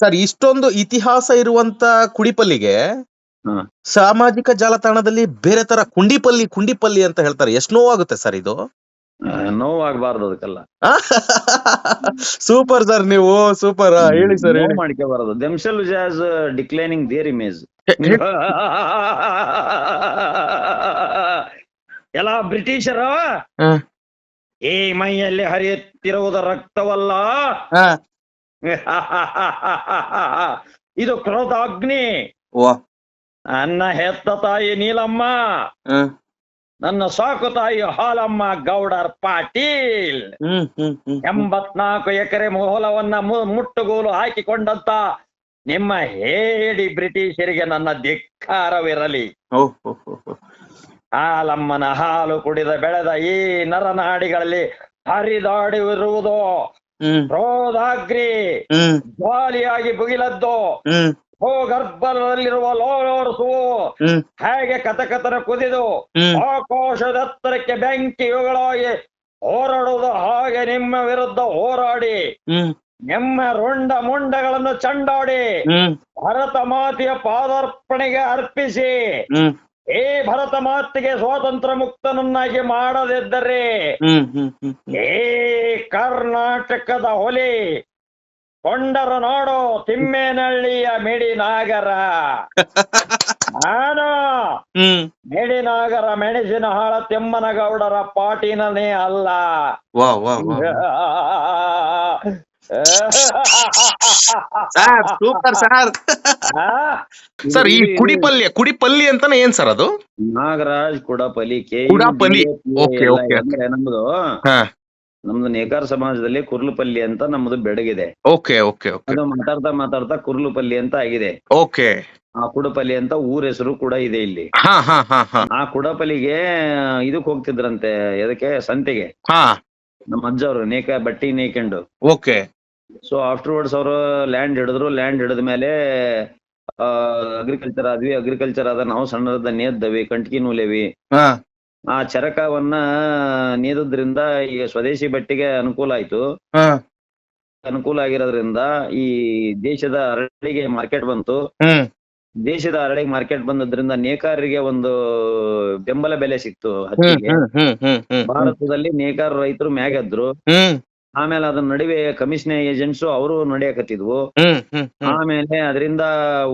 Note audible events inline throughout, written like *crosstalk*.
Sir ಇಷ್ಟೊಂದು ಇತಿಹಾಸ ಇರುವಂತ ಕುಡಿಪಲ್ಲಿಗೆ. ಸಾಮಾಜಿಕ ಜಾಲತಾಣದಲ್ಲಿ ಬೇರೆ ತರ ಕುಂಡಿಪಲ್ಲಿ ಕುಂಡಿಪಲ್ಲಿ ಅಂತ ಹೇಳ್ತಾರೆ. ಎಷ್ಟು ನೋವಾಗುತ್ತೆ ಸರ್ ಇದು? ನೋವಾಗಬಾರ್ದು ಅದಕ್ಕೆಲ್ಲ. ಸೂಪರ್ ಸರ್ ನೀವು ಸೂಪರ್. ಹೇಳಿ sir ಮಾಡ್ಕೋಬಾರದು themselves as declining their image ಎಲ್ಲ ಬ್ರಿಟಿಷರ ಏ ಈ ಮೈಯಲ್ಲಿ ಹರಿಯುತ್ತಿರುವುದು ರಕ್ತವಲ್ಲ. *laughs* ಇದು ಕ್ರೋಧ ಅಗ್ನಿ. ನನ್ನ ಹೆತ್ತ ತಾಯಿ ನೀಲಮ್ಮ. ನನ್ನ ಸಾಕು ತಾಯಿ ಹಾಲಮ್ಮ ಗೌಡರ್ ಪಾಟೀಲ್. ಎಂಬತ್ನಾಲ್ಕು ಎಕರೆ ಮೊಹಲವನ್ನ ಮುಟ್ಟುಗೋಲು ಹಾಕಿಕೊಂಡಂತ ನಿಮ್ಮ ಹೇಳಿ ಬ್ರಿಟಿಷರಿಗೆ ನನ್ನ ಧಿಕ್ಕಾರವಿರಲಿ. ಹಾಲಮ್ಮನ ಹಾಲು ಕುಡಿದ ಬೆಳೆದ ಈ ನರನಾಡಿಗಳಲ್ಲಿ ಹರಿದಾಡಿರುವುದು ಕ್ರೋಧಾಗ್ರಿ ಜಾಲಿಯಾಗಿ ಜ್ವಾಲಿಯಾಗಿ ಭುಗಿಲದ್ದು. ಹ್ಮ್. ಗರ್ಭದಲ್ಲಿರುವ ಲೋಳೋರ್ಸು ಹ್ಮ್. ಹೇಗೆ ಕಥಕಥನ ಕುದಿದು. ಹ್ಮ್. ಬೆಂಕಿ ಇವುಗಳಾಗಿ ಹೋರಾಡುವುದು ಹಾಗೆ ನಿಮ್ಮ ವಿರುದ್ಧ ಹೋರಾಡಿ. ನಿಮ್ಮ ರುಂಡ ಮುಂಡಗಳನ್ನು ಚಂಡಾಡಿ. ಭರತ ಮಾತೆಯ ಪಾದಾರ್ಪಣೆಗೆ ಅರ್ಪಿಸಿ. ಏ ಭರತ ಮಾತಿಗೆ ಸ್ವಾತಂತ್ರ್ಯ ಮುಕ್ತನನ್ನಾಗಿ ಮಾಡದಿದ್ದರೆ ಏ ಕರ್ನಾಟಕದ ಹೊಲಿ ಕೊಂಡರ ನಾಡು ತಿಮ್ಮೇನಹಳ್ಳಿಯ ಮಿಡಿನಾಗರ. *laughs* ನಾನು ಮಿಡಿನಾಗರ ಮೆಣಸಿನ ಹಾಳ ತಿಮ್ಮನಗೌಡರ ಪಾಟಿನೇ ಅಲ್ಲ. *laughs* Super sir. *laughs* ಸರ್ ಈ ಕುಡಿಪಲ್ಯ ಕುಡಿಪಲ್ಲಿ ಅಂತಾನೆ ಏನ್ ಸರ್ ಅದು? Nagaraj Kudapalli K Kudapalli. Okay, okay. ಅಂದ್ರೆ ನಮ್ದು ಹಾ. ನಮ್ದು ನೇಕಾರ ಸಮಾಜದಲ್ಲಿ ಕುರ್ಲುಪಲ್ಲಿ ಅಂತ ನಮ್ದು ಬೆಡಗಿದೆ. Okay okay okay. ಅದು ಮಾತಾಡ್ತಾ ಮಾತಾಡ್ತಾ ಕುರ್ಲುಪಲ್ಲಿ ಅಂತ ಆಗಿದೆ. ಓಕೆ. ಆ ಕುಡಪಲ್ಲಿ ಅಂತ ಊರ ಹೆಸರು ಕೂಡ ಇದೆ ಇಲ್ಲಿ. ಹಾ ಹಾ ಹಾ ಹಾ. ಆ ಕುಡಪಲ್ಲಿಗೆ ಇದಕ್ ಹೋಗ್ತಿದ್ರಂತೆ ಎದಕ್ಕೆ ಸಂತೆಗೆ. ಹಾ. ನಮ್ಮ ಅಜ್ಜವ್ರು ನೇಕ ಬಟ್ಟಿ ನೇಕೊಂಡು. ಓಕೆ. ಸೊ ಆಫ್ಟರ್ವರ್ಡ್ಸ್ ಅವರು ಲ್ಯಾಂಡ್ ಹಿಡಿದ್ರು ಲ್ಯಾಂಡ್ ಹಿಡಿದ ಮೇಲೆ ಅಗ್ರಿಕಲ್ಚರ್ ಆದ್ವಿ. ಅಗ್ರಿಕಲ್ಚರ್ ಆದ ನಾವು ಸಣ್ಣದ ನೇದ್ದವಿ ಕಂಟ್ಕಿ ನೂಲೇವಿ. ಆ ಚರಕವನ್ನ ನೇದ್ರಿಂದ ಈಗ ಸ್ವದೇಶಿ ಬಟ್ಟೆಗೆ ಅನುಕೂಲ ಆಯ್ತು. ಅನುಕೂಲ ಆಗಿರೋದ್ರಿಂದ ಈ ದೇಶದ ಅರಳಿಗೆ ಮಾರ್ಕೆಟ್ ಬಂತು. ದೇಶದ ಅರಳಿಗೆ ಮಾರ್ಕೆಟ್ ಬಂದದ್ರಿಂದ ನೇಕಾರರಿಗೆ ಒಂದು ಬೆಂಬಲ ಬೆಲೆ ಸಿಕ್ತು ಹತ್ತಿಗೆ. ಭಾರತದಲ್ಲಿ ನೇಕಾರ ರೈತರು ಮ್ಯಾಗೆದ್ರು ಆಮೇಲೆ ಅದ್ರ ನಡುವೆ ಕಮಿಷನ್ ಏಜೆಂಟ್ಸ್ ಅವರು ನಡೆಯಕತ್ತಿದ್ವು. ಆಮೇಲೆ ಅದರಿಂದ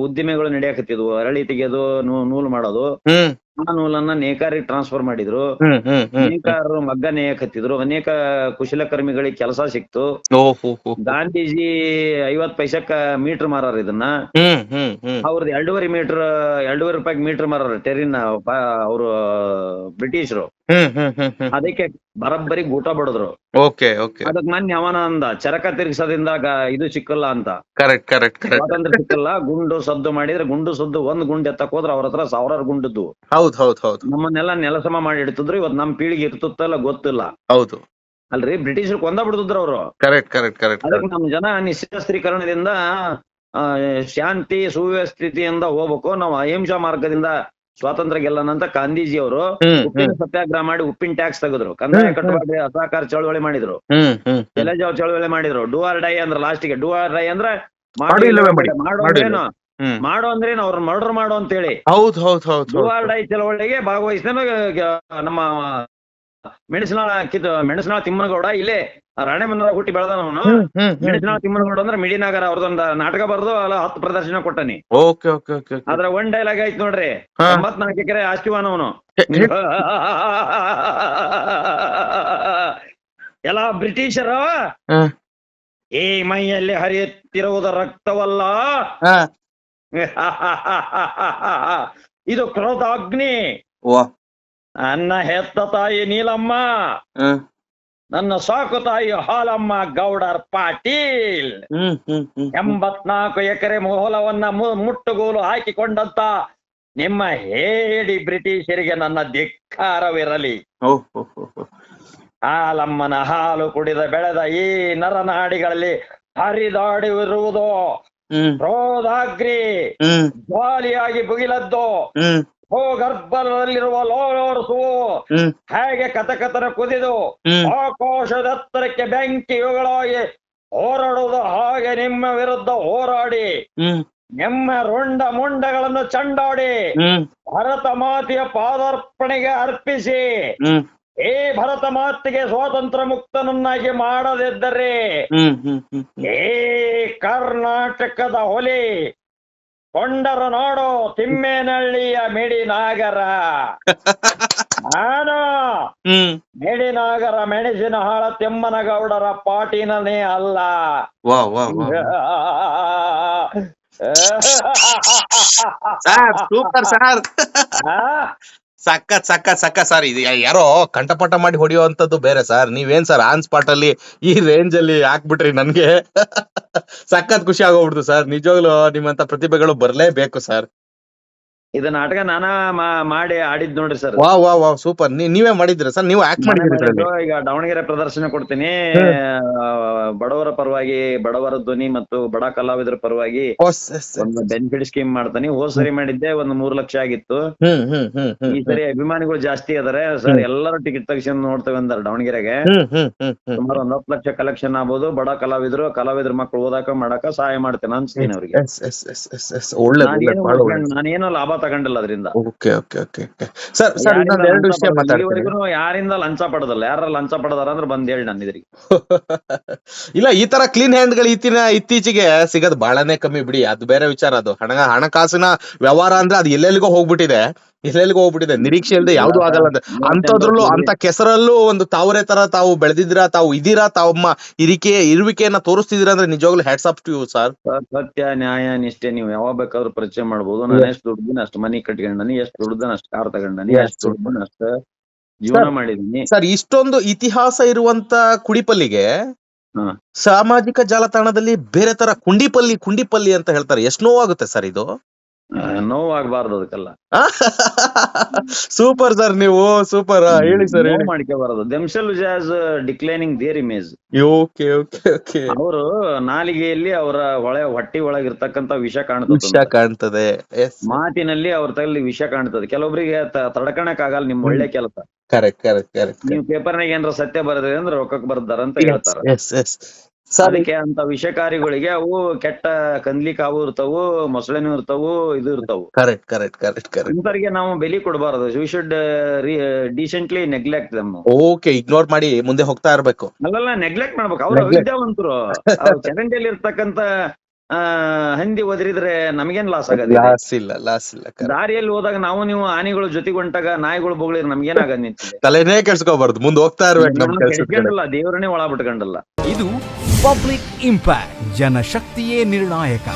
ಉದ್ದಿಮೆಗಳು ನಡೆಯಕತ್ತಿದ್ವು. ಅರಳಿ ತೆಗೆಯೋದು ನೂಲು ಮಾಡೋದು. ನೂಲನ್ನ ನೇಕಾರಿಗೆ ಟ್ರಾನ್ಸ್ಫರ್ ಮಾಡಿದ್ರು. ನೇಕಾರರು ಮಗ್ಗ ನೇಯಕತ್ತಿದ್ರು ಅನೇಕ ಕುಶಲಕರ್ಮಿಗಳಿಗೆ ಕೆಲಸ ಸಿಕ್ತು. ಗಾಂಧೀಜಿ ಐವತ್ ಪೈಸಕ್ಕ ಮೀಟರ್ ಮಾರಾರ ಇದನ್ನ. ಅವ್ರದ್ದು ಎರಡೂವರೆ ಮೀಟರ್ ಎರಡೂವರೆ ರೂಪಾಯಿ ಮೀಟರ್ ಮಾರಾರ ಟೆರಿನ್ ಅವರು ಬ್ರಿಟಿಷರು. ಅದಕ್ಕೆ ಬರಬ್ಬರಿ ಗೂಟ ಬಡದ್ರು. Okay okay. ಅದಕ್ ಮನ್ ಅವನ ಅಂದ ಚರಕ ತಿರ್ಗಿಸೋದ್ರಿಂದ ಇದು ಸಿಕ್ಕಲ್ಲ ಅಂತ. ಕರೆಕ್ಟ್ ಕರೆಕ್ಟ್ ಸಿಕ್ಕಲ್ಲ ಗುಂಡು ಸದ್ದು ಮಾಡಿದ್ರೆ ಗುಂಡು ಸದ್ದು ಒಂದ್ ಗುಂಡು ಎತ್ತಕ್ ಹೋದ್ರ ಅವ್ರ ಹತ್ರ ಸಾವಿರಾರು ಗುಂಡಿದ್ವು ಹೌದ್ ಹೌದ್ ಹೌದು. ನಮ್ಮನ್ನೆಲ್ಲ ನೆಲಸಮ ಮಾಡಿ ಇಡ್ತಿದ್ರು ಇವತ್ ನಮ್ ಪೀಳಿಗೆ ಇರ್ತಲ್ಲ ಗೊತ್ತಿಲ್ಲ. ಹೌದು. ಅಲ್ರಿ? ಬ್ರಿಟಿಷರು ಕೊಂದ ಬಿಡ್ತಿದ್ರು ಅವರು. ಕರೆಕ್ಟ್ ಕರೆಕ್ಟ್ ಕರೆಕ್ಟ್ ಅದಕ್ಕೆ ನಮ್ ಜನ ನಿಶಸ್ತ್ರೀಕರಣದಿಂದ ಶಾಂತಿ ಸುವ್ಯವಸ್ಥಿತಿಯಿಂದ ಹೋಗ್ಬೇಕು. ನಾವು ಅಹಿಂಸಾ ಮಾರ್ಗದಿಂದ ಸ್ವಾತಂತ್ರ್ಯ ಗೆಲ್ಲನಂತ ಗಾಂಧೀಜಿ ಅವರು ಉಪ್ಪಿನ ಸತ್ಯಾಗ್ರಹ ಮಾಡಿ ಉಪ್ಪಿನ ಟ್ಯಾಕ್ಸ್ ತೆಗೆದ್ರು. ಕಂದಾಯ ಕಟ್ಟಬಾರ್ದು ಅಸಹಕಾರ ಚಳವಳಿ ಮಾಡಿದ್ರು. ಎಲೆಜಾವ್ ಚಳವಳಿ ಮಾಡಿದ್ರು. ಡೂ ಆರ್ ಡೈ ಅಂದ್ರೆ ಲಾಸ್ಟಿಗೆ ಡೂ ಆರ್ ಡೈ ಅಂದ್ರೆ ಮಾಡು ಅಂದ್ರೆ ಅಂದ್ರೇನು ಅವ್ರ ಮರ್ಡರ್ ಮಾಡು ಅಂತೇಳಿ. ಹೇಳಿ ಹೌದ್ ಹೌದ್ ಚಳವಳಿಗೆ ಭಾಗವಹಿಸಿದ ನಮ್ಮ ಮೆಣಸಿನಾಳ ಕಿತ್ತು ಮೆಣಸಿನಾಳ ತಿಮ್ಮನಗೌಡ ಇಲ್ಲೇ ರಾಣೆಬೆನ್ನೂರ ಹುಟ್ಟಿ ಬೆಳೆದವನು ಮೆಣಸಿನಾಳ ತಿಮ್ಮನಗೌಡ ಅಂದ್ರೆ ಮಿಡಿನಾಗರ ಅವ್ರದೊಂದು ನಾಟಕ ಬರ್ದು ಅಲ್ಲ ಹತ್ತು ಪ್ರದರ್ಶನ ಕೊಟ್ಟನಿ. ಓಕೆ ಓಕೆ ಓಕೆ ಅದ್ರ ಒನ್ ಡೈಲಾಗ್ ಆಯ್ತು ನೋಡ್ರಿ. ಮತ್ ಎಂಬತ್ನಾಲ್ಕು ಎಕರೆ ಆಸ್ತಿವಾನವನು ಎಲ್ಲ ಬ್ರಿಟಿಷರ. ಏ ಈ ಮೈಯಲ್ಲಿ ಹರಿಯುತ್ತಿರುವುದ ರಕ್ತವಲ್ಲ. *laughs* ಇದು ಕ್ರೋಧಾಗ್ನಿ. ನನ್ನ ಹೆತ್ತ ತಾಯಿ ನೀಲಮ್ಮ. ನನ್ನ ಸಾಕು ತಾಯಿ ಹಾಲಮ್ಮ ಗೌಡರ್ ಪಾಟೀಲ್. ಎಂಬತ್ನಾಲ್ಕು ಎಕರೆ ಹೊಲವನ್ನ ಮುಟ್ಟುಗೋಲು ಹಾಕಿಕೊಂಡಂತ ನಿಮ್ಮ ಹೇಡಿ ಬ್ರಿಟಿಷರಿಗೆ ನನ್ನ ಧಿಕ್ಕಾರವಿರಲಿ. ಹಾಲಮ್ಮನ ಹಾಲು ಕುಡಿದ ಬೆಳೆದ ಈ ನರನಾಡಿಗಳಲ್ಲಿ ಹರಿದಾಡಿರುವುದು ಕ್ರೋಧಾಗ್ರಿ. ಜ್ವಾಲಿಯಾಗಿ ಭುಗಿಲದ್ದು. ಹ್ಮ್. ಗರ್ಭದಲ್ಲಿರುವ ಲೋಳೋರ್ಸು ಹ್ಮ್. ಹೇಗೆ ಕಥಕಥನ ಕುದಿದು. ಆಕೋಶದ ಎತ್ತರಕ್ಕೆ ಬೆಂಕಿ ಇವುಗಳಾಗಿ ಹೋರಾಡುವುದು ಹಾಗೆ ನಿಮ್ಮ ವಿರುದ್ಧ ಹೋರಾಡಿ. ನಿಮ್ಮ ರುಂಡ ಮುಂಡಗಳನ್ನು ಚಂಡಾಡಿ. ಭರತ ಮಾತೆಯ ಪಾದಾರ್ಪಣೆಗೆ ಅರ್ಪಿಸಿ. ಈ ಭರತ ಮಾತಿಗೆ ಸ್ವಾತಂತ್ರ್ಯ ಮುಕ್ತನನ್ನಾಗಿ ಮಾಡದಿದ್ದರೆ ಏ ಕರ್ನಾಟಕದ ಹೊಲಿ ಕೊಂಡರ ನಾಡು ತಿಮ್ಮೇನಹಳ್ಳಿಯ ಮಿಡಿನಾಗರ. *laughs* ನಾನು ಹ್ಮ್. ಮಿಡಿನಾಗರ ಮೆಣಸಿನ ಹಾಳ ತಿಮ್ಮನಗೌಡರ ಪಾಟಿನೇ ಅಲ್ಲ. *laughs* Super sir. ಸಖತ್ ಸಖತ್ ಸಖತ್ ಸರ್ ಇದು ಯಾರೋ ಕಂಠಪಾಠ ಮಾಡಿ ಹೊಡೆಯುವಂತದ್ದು ಬೇರೆ ಸರ್ ನೀವೇನ್ ಸರ್ ಆನ್ ಸ್ಪಾಟ್ ಅಲ್ಲಿ ಈ ರೇಂಜ್ ಅಲ್ಲಿ ಹಾಕ್ಬಿಟ್ರಿ ನನ್ಗೆ. *laughs* ಸಖತ್ ಖುಷಿ ಆಗೋಗ್ಬಿಡ್ತು ಸರ್ ನಿಜವಾಗ್ಲೂ ನಿಮ್ಮಂತ ಪ್ರತಿಭೆಗಳು ಬರ್ಲೇಬೇಕು ಸರ್ ಇದು ನಾಟಕ ನಾನಾ ಮಾ- ಮಾಡಿ ಆಡಿದ್ ನೋಡ್ರಿ ಸರ್ ವಾ ವಾ ವಾ ಸೂಪರ್ ನೀವೇ ಮಾಡಿದ್ರಿ ಸರ್ ನೀವು ಆಕ್ಟ್ ಮಾಡಿದ್ರಿ ಇದ್ರಲ್ಲಿ. ಈಗ ದಾವಣಗೆರೆ ಪ್ರದರ್ಶನ ಕೊಡ್ತೀನಿ. ಆ, ಬಡವರ ಪರವಾಗಿ ಬಡವರ ಧ್ವನಿ ಮತ್ತು ಬಡ ಕಲಾವಿದರ ಪರವಾಗಿ ಓ, ಸ- ಸ- ಒಂದು ಬೆನಿಫಿಟ್ ಸ್ಕೀಮ್ ಮಾಡ್ತಾನೆ. ಹೋದ್ ಸರಿ ಮಾಡಿದ್ದೆ ಒಂದು ಮೂರ್ ಲಕ್ಷ ಆಗಿತ್ತು. ಹ್ಮ್ ಹ್ಮ್ ಹ್ಮ್ ಹ್ಮ್ ಈ ಸರಿ ಅಭಿಮಾನಿಗಳು ಜಾಸ್ತಿ ಅದಾರೆ. ಸರ್ ಎಲ್ಲರೂ ಟಿಕೆಟ್ ತೆಗಿಸ್ಕೊಂಡು ನೋಡ್ತೇವೆ ಅಂದ್ರೆ ದಾವಣಗೆರೆಗೆ. ಹ್ಮ್ ಹ್ಮ್ ಹ್ಮ್ ಹ್ಮ್. ಸುಮಾರು ಒಂದ್ ಹತ್ತು ಲಕ್ಷ ಕಲೆಕ್ಷನ್ ಆಗ್ಬೋದು. ಬಡ ಕಲಾವಿದರು ಕಲಾವಿದ್ರ ಮಕ್ಳು ಓದಾಕ ಮಾಡಾಕ ಸಹಾಯ ಮಾಡ್ತೇನೆ ಅನ್ಸ್ತೀನಿ ಅವ್ರಿಗೆ. Yes yes yes yes yes. ಒಳ್ಳೇದು ಒಳ್ಳೇದು ನಾನೇನು ಒಳ್ಳೇದು. ನಾನೇನು ಲಾಭ ತಗೊಂಡಿಲ್ಲ ಅದರಿಂದ. Okay okay okay okay. Sir sir ಇನ್ನೊಂದ್ ಎರಡು ವಿಷಯ ಮಾತಾಡ್ತೀನಿ. ಇಲ್ಲಿವರೆಗೂ ಯಾರಿಂದ ಲಂಚ ಪಡೆದಲ್ಲ? ಯಾರ ಲಂಚ ಪಡೆದಾರ ಅಂದ್ರೆ ಬಂದ್ ಹೇಳಿ ನನ್ನ ಇದ್ರಿಗೆ *laughs* ಇಲ್ಲ ಈ ತರ ಕ್ಲೀನ್ ಹ್ಯಾಂಡ್ಗಳು ಇತ್ತಿನ ಇತ್ತೀಚೆಗೆ ಸಿಗೋದು ಬಹಳನೇ ಕಮ್ಮಿ ಬಿಡಿ. ಅದು ಬೇರೆ ವಿಚಾರ ಅದು. ಹಣ ಹಣಕಾಸಿನ ವ್ಯವಹಾರ ಅಂದ್ರೆ ಅದು ಎಲ್ಲೆಲ್ಲಿಗೋ ಹೋಗ್ಬಿಟ್ಟಿದೆ. ಎಲ್ಲೆಲ್ಲಿಗೋ ಹೋಗ್ಬಿಟ್ಟಿದೆ. ನಿರೀಕ್ಷೆ ಇಲ್ಲದೆ ಯಾವ್ದು ಆಗಲ್ಲ ಅಂತ. ಅಂತದ್ರಲ್ಲೂ ಅಂತ ಕೆಸರಲ್ಲೂ ಒಂದು ತಾವರೆ ತರ ತಾವು ಬೆಳೆದಿದ್ದೀರಾ ತಾವು ಇದೀರಾ ತಮ್ಮ ಇರಿಕೆ ಇರುವಿಕೆಯನ್ನ ತೋರಿಸ್ತಿದ್ದೀರಾ ಅಂದ್ರೆ ನಿಜವಾಗ್ಲೂ hats up to you sir ಸತ್ಯ ನ್ಯಾಯ ನಿಷ್ಠೆ ನೀವು ಯಾವಾಗ ಬೇಕಾದ್ರೂ ಪರಿಚಯ ಮಾಡ್ಬೋದು. ನಾನು ಎಷ್ಟು ದುಡ್ದಿನ ಅಷ್ಟು ಮನಿ ಕಟ್ಕೊಂಡನಿ ಎಷ್ಟು ದುಡ್ದನ ಅಷ್ಟು ಕಾರ್ ತಗೊಂಡನಿ ಎಷ್ಟು ದುಡ್ದನ ಅಷ್ಟು ಜೀವನ ಮಾಡಿದೀನಿ ಸರ್ ಇಷ್ಟೊಂದು ಇತಿಹಾಸ ಇರುವಂತ ಕುಡಿಪಲ್ಲಿಗೆ. ಸಾಮಾಜಿಕ ಜಾಲತಾಣದಲ್ಲಿ ಬೇರೆ ತರ ಕುಂಡಿಪಲ್ಲಿ ಕುಂಡಿಪಲ್ಲಿ ಅಂತ ಹೇಳ್ತಾರೆ. ಎಷ್ಟು ನೋವಾಗುತ್ತೆ ಸರ್ ಇದು? ನೋವಾಗ್ಬಾರ್ದು ಅದಕ್ಕೆಲ್ಲ. *laughs* ಸೂಪರ್ ಸರ್ ನೀವು ಸೂಪರ್ ಹೇಳಿ ಸರ್ ಹೇಳಿ. ಮಾಡ್ಕೋಬಾರದು. Themselves as declining their image okay okay okay ಅವರು ನಾಲಿಗೆಯಲ್ಲಿ ಅವರ ಒಳ ಹೊಟ್ಟಿ ಒಳಗಿರ್ತಕ್ಕಂತ ವಿಷ ವಿಷಯ ಕಾಣ್ತದೆ ಕಾಣ್ತದೆ. ಎಸ್ ಮಾತಿನಲ್ಲಿ ಅವ್ರ ತಲೆ ವಿಷ ಕಾಣ್ತದೆ. ಕೆಲವೊಬ್ಬರಿಗೆ ತಡ್ಕಣಕ್ ಆಗಲ್ಲ ನಿಮ್ ಒಳ್ಳೆ ಕೆಲಸ. ಕರೆಕ್ಟ್ ಕರೆಕ್ಟ್ ಕರೆಕ್ಟ್ ನೀವು ಪೇಪರ್ನಾಗ ಏನಾರ ಸತ್ಯ ಬರೆದ್ರಿ ಅಂದ್ರೆ ರೊಕ್ಕಕ್ಕೆ ಬರ್ದಾರ ಅಂತ ಹೇಳ್ತಾರ. ಎಸ್ ಎಸ್ ಸರ್ ಅದಕ್ಕೆ ಅಂತ ವಿಷಕಾರಿಗಳಿಗೆ ಅವು ಕೆಟ್ಟ ಕಂದ್ಲಿ ಕಾವು ಇರ್ತಾವು ಮೊಸಳೆನು ಇರ್ತಾವು ಇದು ಇರ್ತಾವು. ಕರೆಕ್ಟ್ ಕರೆಕ್ಟ್ ಕರೆಕ್ಟ್ ಕರೆಕ್ಟ್ ಇಂಥವ್ರಿಗೆ ನಾವು ಬೆಲೆ ಕೊಡಬಾರದು. We should decently neglect them okay ignore ಮಾಡಿ ಮುಂದೆ ಹೋಗ್ತಾ ಇರ್ಬೇಕು. ಅಲ್ಲಲ್ಲ ನೆಗ್ಲೆಕ್ಟ್ ಮಾಡ್ಬೇಕು. ಅವ್ರು. ವಿದ್ಯಾವಂತರು. ಚರಂಡಿಯಲ್ಲಿ ಇರ್ತಕ್ಕಂತ ಆ ಹಂದಿ ಒದರಿದ್ರೆ ನಮಗೇನ್ ಲಾಸ್ ಆಗೋದಿಲ್ಲ ಲಾಸ್ ಇಲ್ಲ ಲಾಸ್ ಇಲ್ಲ correct. ದಾರಿಯಲ್ಲಿ ಹೋದಾಗ ನಾವು ನೀವು ಆನೆಗಳು ಜೊತೆಗೆ ಹೊಂಟಾಗ ನಾಯಿಗಳು ಬೊಗಳಿದ್ರೆ ನಮ್ಗೇನ್ *laughs* ಆಗದ್ ನಿಂತಿದೆ ತಲೆನೇ ಕೆಡ್ಸ್ಕೋಬಾರ್ದು. ಮುಂದೆ ಹೋಗ್ತಾ ಇರ್ಬೇಕು ನಮ್ ನಾನು ಕೆಲ್ಸದ ಕಡೆ. ಕೆಡ್ಸ್ಕೊಂಡಿಲ್ಲ ದೇವರನ್ನೇ ಒಳ ಬಿಟ್ಕೊಂಡಲ್ಲ ಇದು ಪಬ್ಲಿಕ್ ಇಂಪ್ಯಾಕ್ಟ್ ಜನಶಕ್ತಿಯೇ ನಿರ್ಣಾಯಕ.